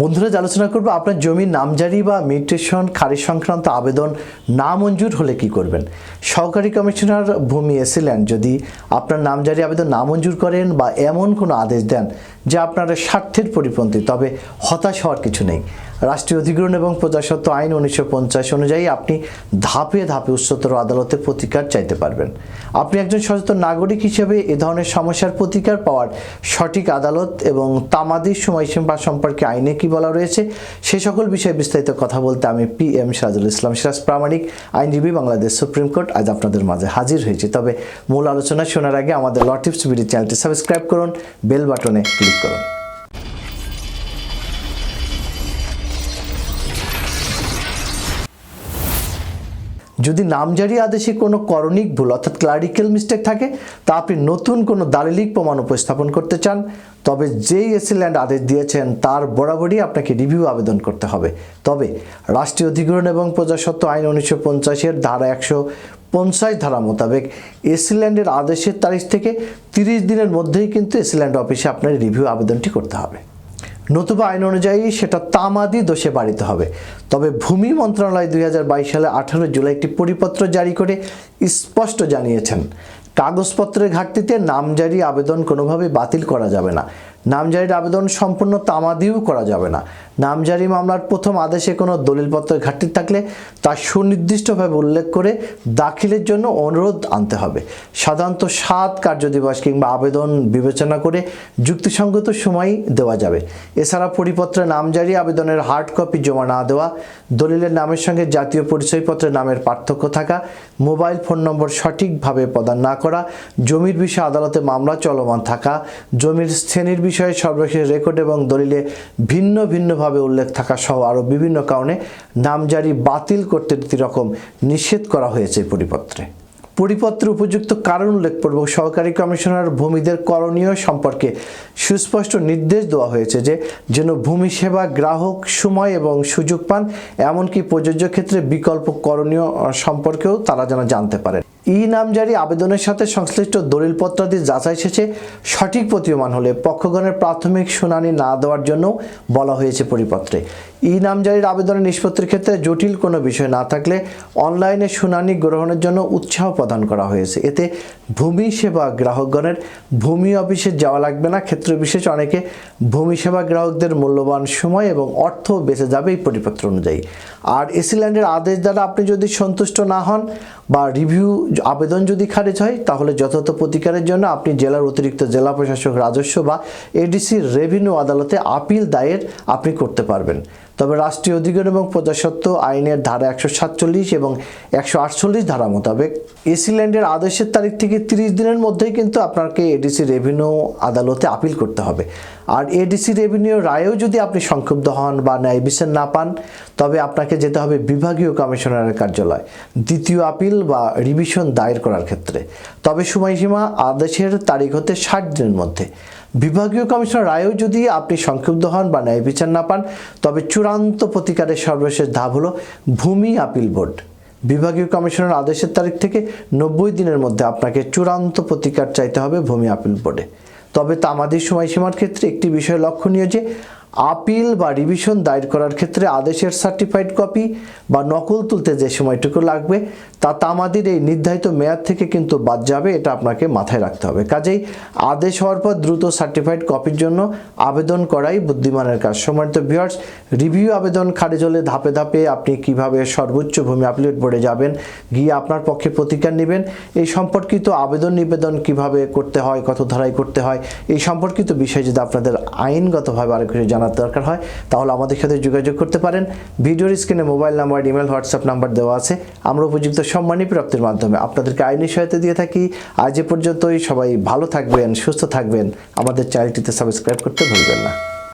বন্ধুরা আলোচনা করব আপনার জমির নামজারি বা মিউটেশন, খারিজ সংক্রান্ত আবেদন না মঞ্জুর হলে কি করবেন? সহকারী কমিশনার ভূমি এসেলেন যদি আপনার নামজারি আবেদন না মঞ্জুর করেন বা এমন কোনো আদেশ দেন যে আপনার স্বার্থের পরিপন্থী, তবে হতাশ হওয়ার কিছু নেই। রাষ্ট্রীয় অধিগ্রহণ এবং প্রজাস্বত্ব আইন উনিশশো পঞ্চাশ অনুযায়ী আপনি ধাপে ধাপে উচ্চতর আদালতে প্রতিকার চাইতে পারবেন। আপনি একজন সচেতন নাগরিক হিসেবে এ ধরনের সমস্যার প্রতিকার পাওয়ার সঠিক আদালত এবং তামাদির সময়সীমা সম্পর্কে আইনে কি বলা রয়েছে, সে সকল বিষয়ে বিস্তারিত কথা বলতে আমি পি এম সিরাজুল ইসলাম সিরাজ প্রামাণিক, আইনজীবী বাংলাদেশ সুপ্রিম কোর্ট। আজ আপনাদের মাঝে হাজির হয়েছি। তবে মূল আলোচনা শোনার আগে আমাদের লটিপস বিডি চ্যানেলটি সাবস্ক্রাইব করুন, বেল বাটনে ক্লিক করুন। যদি নামজারি আদেশে কোনো করণিক ভুল, অর্থাৎ ক্লারিক্যাল মিস্টেক থাকে, তা আপনি নতুন কোনো দালিলিক প্রমাণ উপস্থাপন করতে চান, তবে যেই এসিল্যান্ড আদেশ দিয়েছেন, তার বরাবরই আপনাকে রিভিউ আবেদন করতে হবে। তবে রাষ্ট্রীয় অধিগ্রহণ এবং প্রজাস্বত্ব আইন উনিশশো পঞ্চাশের ধারা একশো পঞ্চাশ ধারা মোতাবেক এসিল্যান্ডের আদেশের তারিখ থেকে তিরিশ দিনের মধ্যেই কিন্তু এসিল্যান্ড অফিসে আপনার রিভিউ আবেদনটি করতে হবে। নতুবা আইন অনুযায়ী সেটা তামাদি দোষে বাড়িত হবে। তবে ভূমি মন্ত্রণালয় দুই হাজার বাইশ সালে আঠারো জুলাই একটি পরিপত্র জারি করে স্পষ্ট জানিয়েছেন, কাগজপত্রের ঘাটতিতে নামজারি আবেদন কোনোভাবে বাতিল করা যাবে না। নামজারির আবেদন সম্পূর্ণ তামাদিও করা যাবে না। নামজারি মামলার প্রথম আদেশে কোনো দলিলপত্রের ঘাটতি থাকলে তা সুনির্দিষ্টভাবে উল্লেখ করে দাখিলের জন্য অনুরোধ আনতে হবে। সাধারণত সাত কার্যদিবস কিংবা আবেদন বিবেচনা করে যুক্তিসঙ্গত সময় দেওয়া যাবে। এছাড়া পরিপত্রে নামজারি আবেদনের হার্ড কপি জমা না দেওয়া, দলিলের নামের সঙ্গে জাতীয় পরিচয়পত্রের নামের পার্থক্য থাকা, মোবাইল ফোন নম্বর সঠিকভাবে প্রদান না করা, জমির বিষয়ে আদালতে মামলা চলমান থাকা, জমির শ্রেণির বিষয়ে সর্বশেষ রেকর্ড এবং দলিলে ভিন্ন ভিন্নভাবে উল্লেখ থাকা সহ আরও বিভিন্ন কারণে নামজারি বাতিল করতে রীতি রকম নিষেধ করা হয়েছে পরিপত্রে। পরিপত্রে উপযুক্ত কারণ উল্লেখপূর্বক সহকারী কমিশনার ভূমিদের করণীয় সম্পর্কে সুস্পষ্ট নির্দেশ দেওয়া হয়েছে যে, যেন ভূমি সেবা, গ্রাহক সময় এবং সুযোগ পান, এমনকি প্রযোজ্য ক্ষেত্রে বিকল্প করণীয় সম্পর্কেও তারা যেন জানতে পারেন। ই নামজারি আবেদনের সাথে সংশ্লিষ্ট দলিলপত্রাদি যাচাই শেষে সঠিক প্রতীয়মান হলে পক্ষগণের প্রাথমিক শুনানি না দেওয়ার জন্য বলা হয়েছে পরিপত্রে। ই নামজারির আবেদনের নিষ্পত্তির ক্ষেত্রে জটিল কোনো বিষয় না থাকলে অনলাইনে শুনানি গ্রহণের জন্য উৎসাহ প্রদান করা হয়েছে। এতে ভূমি সেবা গ্রাহকগণের ভূমি অফিসে যাওয়া লাগবে না। ক্ষেত্র বিশেষ অনেকে ভূমি সেবা গ্রাহকদের মূল্যবান সময় এবং অর্থ বেঁচে যাবে এই পরিপত্র অনুযায়ী। আর এসিল্যান্ডের আদেশ দ্বারা আপনি যদি সন্তুষ্ট না হন বা রিভিউ আবেদন যদি খারিজ হয়, তাহলে যথাযথ প্রতিকারের জন্য আপনি জেলার অতিরিক্ত জেলা প্রশাসক রাজস্ব বা এডিসি রেভিনিউ আদালতে আপিল দায়ের আপনি করতে পারবেন। তবে রাষ্ট্রীয় অধিকার এবং প্রজাস্বত্ব আইনের ধারা একশো সাতচল্লিশ এবং একশো আটচল্লিশ ধারা মোতাবেক এসিল্যান্ডের আদেশের তারিখ থেকে তিরিশ দিনের মধ্যেই কিন্তু আপনাকে এডিসি রেভিনিউ আদালতে আপিল করতে হবে। আর এডিসি রেভিনিউ রায়েও যদি আপনি সংক্ষুব্ধ হন বা ন্যায় বিচার না পান, তবে আপনাকে যেতে হবে বিভাগীয় কমিশনারের কার্যালয়, দ্বিতীয় আপিল বা রিভিশন দায়ের করার ক্ষেত্রে। তবে সময়সীমা আদেশের তারিখ হতে ষাট দিনের মধ্যে। বিভাগীয় কমিশনার রায়ও যদি আপনি সংক্ষুব্ধ হন বা ন্যায় বিচার না পান, তবে চূড়ান্ত প্রতিকারের সর্বশেষ ধাপ হলো ভূমি আপিল বোর্ড। বিভাগীয় কমিশনের আদেশের তারিখ থেকে নব্বই দিনের মধ্যে আপনাকে চূড়ান্ত প্রতিকার চাইতে হবে ভূমি আপিল বোর্ডে। তবে তামাদির সময়সীমার ক্ষেত্রে একটি বিষয় লক্ষণীয় যে আপিল বা রিভিশন দায়ের করার ক্ষেত্রে আদেশের সার্টিফাইড কপি বা নকল তুলতে যে সময়টুকু লাগবে, তা তামাদির এই নির্ধারিত মেয়াদ থেকে কিন্তু বাদ যাবে, এটা আপনাকে মাথায় রাখতে হবে। কাজেই আদেশ হওয়ার পর দ্রুত সার্টিফাইড কপির জন্য আবেদন করাই বুদ্ধিমানের কাজ। সম্মানিত ভিউয়ার্স রিভিউ আবেদন খারিজ হলে ধাপে ধাপে আপনি কীভাবে সর্বোচ্চ ভূমি আপিলেট বোর্ডে যাবেন, গিয়ে আপনার পক্ষে প্রতিকার নেবেন, এই সম্পর্কিত আবেদন নিবেদন কীভাবে করতে হয়, কত ধারায় করতে হয়, এই সম্পর্কিত বিষয় যদি আপনাদের আইনগতভাবে আরও কিছু জানার দরকার হয়, তাহলে আমাদের সাথে যোগাযোগ করতে পারেন। ভিডিওর স্ক্রিনে mobile number, email, WhatsApp number দেওয়া আছে। আমরা উপযুক্ত সম্মানী প্রাপ্তির মাধ্যমে আপনাদেরকে আইনি সহায়তা দিয়ে থাকি। আজ এ পর্যন্তই, সবাই ভালো থাকবেন, সুস্থ থাকবেন। আমাদের চ্যানেলটিতে সাবস্ক্রাইব করতে ভুলবেন না।